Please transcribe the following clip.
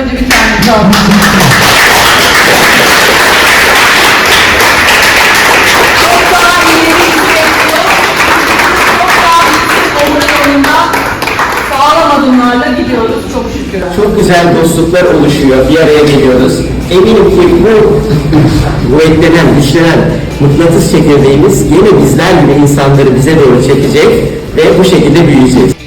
Hadi bir tane daha. Çok daha. Çok daha onların yolunda sağlam adımlarla gidiyoruz çok şükür. Çok güzel dostluklar oluşuyor, bir araya geliyoruz. Eminim ki bu kuvvetlenen, güçlenen mıknatıs çekirdeğimiz yeni bizler gibi insanları bize doğru çekecek ve bu şekilde büyüyeceğiz.